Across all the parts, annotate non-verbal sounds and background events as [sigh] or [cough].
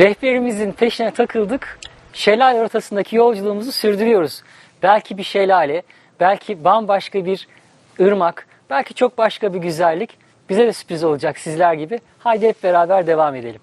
Rehberimizin peşine takıldık. Şelale ortasındaki yolculuğumuzu sürdürüyoruz. Belki bir şelale, belki bambaşka bir ırmak, belki çok başka bir güzellik bize de sürpriz olacak sizler gibi. Haydi hep beraber devam edelim.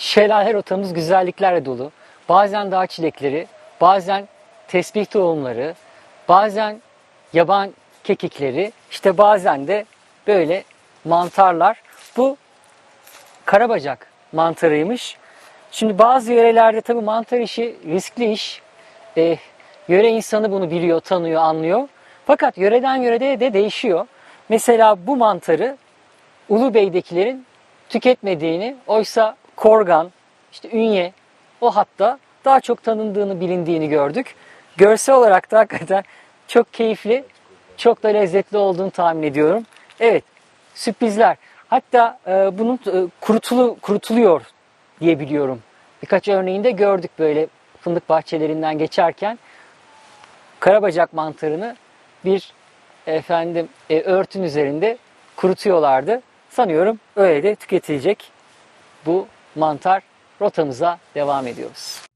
Şelale rotamız güzelliklerle dolu. Bazen dağ çilekleri, bazen tesbih tohumları, bazen yaban kekikleri, işte bazen de böyle mantarlar. Bu karabacak mantarıymış. Şimdi bazı yörelerde tabii mantar işi riskli iş. Eh, yöre insanı bunu biliyor, tanıyor, anlıyor. Fakat yöreden yörede de değişiyor. Mesela bu mantarı Ulubey'dekilerin tüketmediğini, oysa Korgan, işte Ünye o hatta daha çok tanındığını, bilindiğini gördük. Görsel olarak da hakikaten çok keyifli, çok da lezzetli olduğunu tahmin ediyorum. Evet, sürprizler. Hatta e, bunun e, kurutulu, kurutuluyor diye biliyorum. Birkaç örneğinde gördük böyle fındık bahçelerinden geçerken. Karabacak mantarını bir efendim e, örtün üzerinde kurutuyorlardı. Sanıyorum öyle de tüketilecek bu mantar rotamıza devam ediyoruz.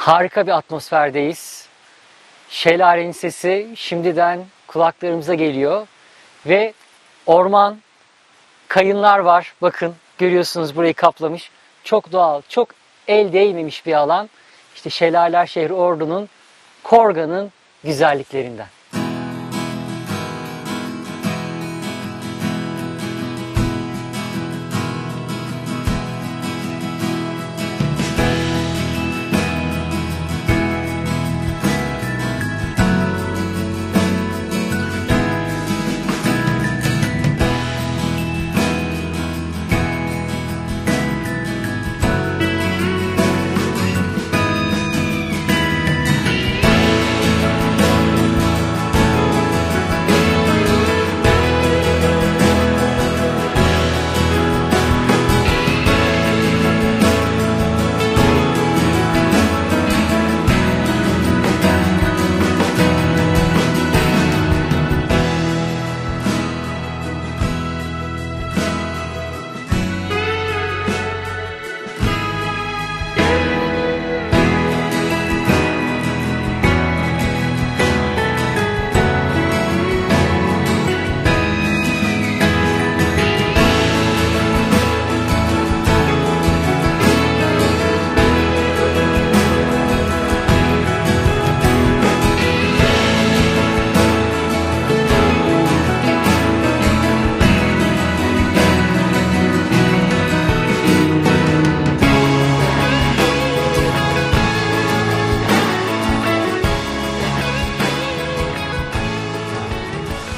Harika bir atmosferdeyiz. Şelalenin sesi şimdiden kulaklarımıza geliyor ve orman, kayınlar var. Bakın görüyorsunuz burayı kaplamış. Çok doğal, çok el değmemiş bir alan. İşte Şelaleler şehri Ordu'nun, Korgan'ın güzelliklerinden.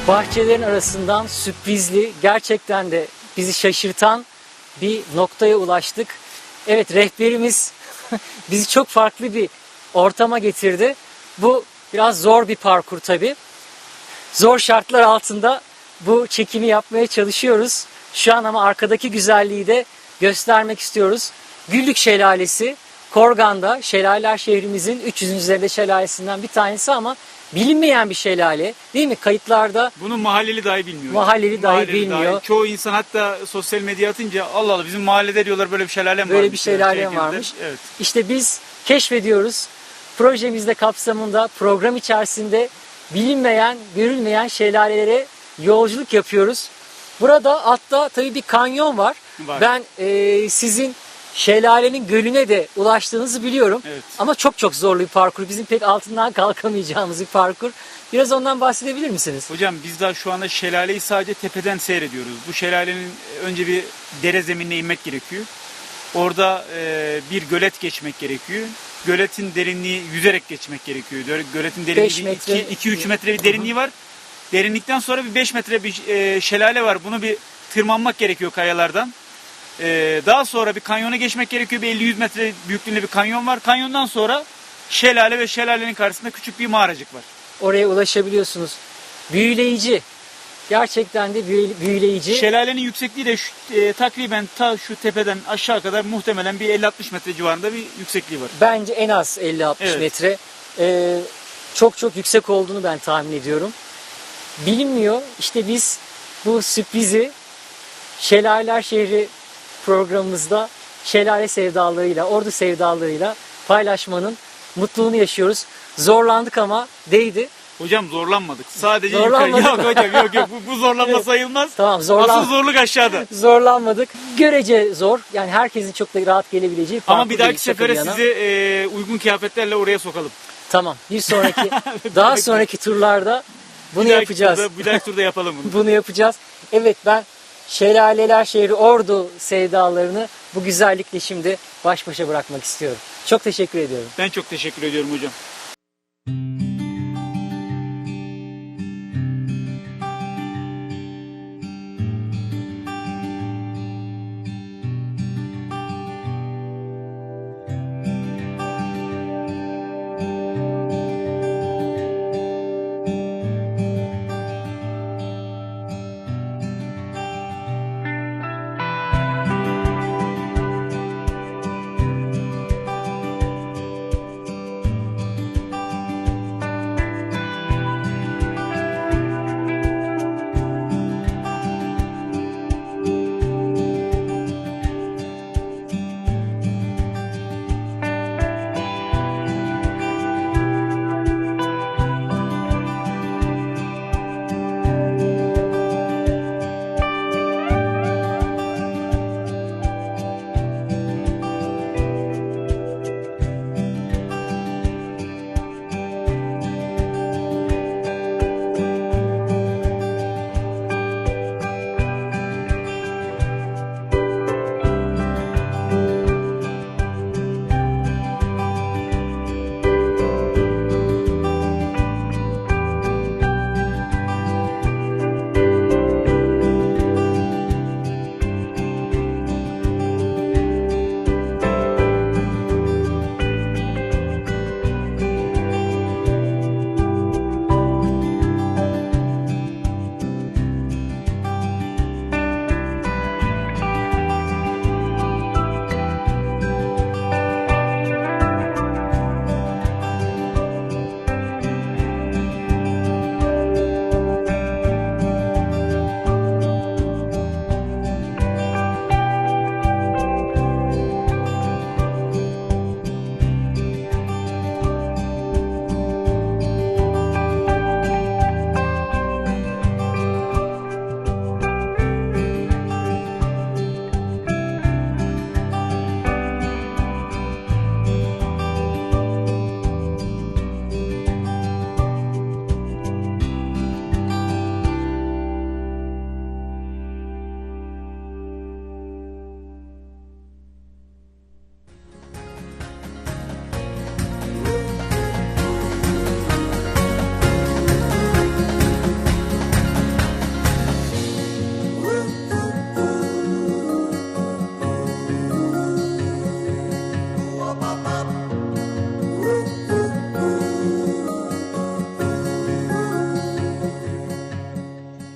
Bahçelerin arasından sürprizli, gerçekten de bizi şaşırtan bir noktaya ulaştık. Evet rehberimiz [laughs] bizi çok farklı bir ortama getirdi. Bu biraz zor bir parkur tabii. Zor şartlar altında bu çekimi yapmaya çalışıyoruz. Şu an ama arkadaki güzelliği de göstermek istiyoruz. Güllük Şelalesi Korgan'da şelaleler şehrimizin 300'ün üzerinde şelalesinden bir tanesi ama bilinmeyen bir şelale değil mi? Kayıtlarda Bunu mahalleli dahi bilmiyor. Mahalleli dahi bilmiyor. Çoğu insan hatta sosyal medya atınca Allah Allah bizim mahallede diyorlar böyle bir şelale mi Böyle varmış bir şelale diyor. varmış. Evet. İşte biz keşfediyoruz. Projemizde kapsamında program içerisinde bilinmeyen, görülmeyen şelalelere yolculuk yapıyoruz. Burada altta tabii bir kanyon var. Var. Ben e, sizin şelalenin gölüne de ulaştığınızı biliyorum. Evet. Ama çok çok zorlu bir parkur. Bizim pek altından [laughs] kalkamayacağımız bir parkur. Biraz ondan bahsedebilir misiniz? Hocam biz daha şu anda şelaleyi sadece tepeden seyrediyoruz. Bu şelalenin önce bir dere zeminine inmek gerekiyor. Orada e, bir gölet geçmek gerekiyor. Göletin derinliği yüzerek geçmek gerekiyor. Göletin derinliği metre. 2-3 metre bir derinliği var. Derinlikten sonra bir 5 metre bir e, şelale var. Bunu bir tırmanmak gerekiyor kayalardan. E, daha sonra bir kanyona geçmek gerekiyor. Bir 50-100 metre büyüklüğünde bir kanyon var. Kanyondan sonra şelale ve şelalenin karşısında küçük bir mağaracık var. Oraya ulaşabiliyorsunuz. Büyüleyici. Gerçekten de büyü- büyüleyici. Şelalenin yüksekliği de şu, e, takriben ta şu tepeden aşağı kadar muhtemelen bir 50-60 metre civarında bir yüksekliği var. Bence en az 50-60 Evet. metre. Ee, çok çok yüksek olduğunu ben tahmin ediyorum. Bilinmiyor. İşte biz bu sürprizi Şelaleler Şehri programımızda şelale sevdalarıyla, ordu sevdalarıyla paylaşmanın mutluluğunu yaşıyoruz. Zorlandık ama değdi. Hocam zorlanmadık. Sadece Zorlanmadık? Yok hocam yok yok bu, bu zorlanma Evet. sayılmaz. Tamam zorlan Asıl zorluk aşağıda. [laughs] zorlanmadık. Görece zor. Yani herkesin çok da rahat gelebileceği Ama bir dahaki sefere yana. sizi e, uygun kıyafetlerle oraya sokalım. Tamam. Bir sonraki [laughs] daha sonraki turlarda bunu Bir yapacağız. turda- bir dahaki turda yapalım bunu. [laughs] Bunu yapacağız. Evet ben şelaleler şehri Ordu sevdalarını bu güzellikle şimdi baş başa bırakmak istiyorum. Çok teşekkür ediyorum. Ben çok teşekkür ediyorum hocam.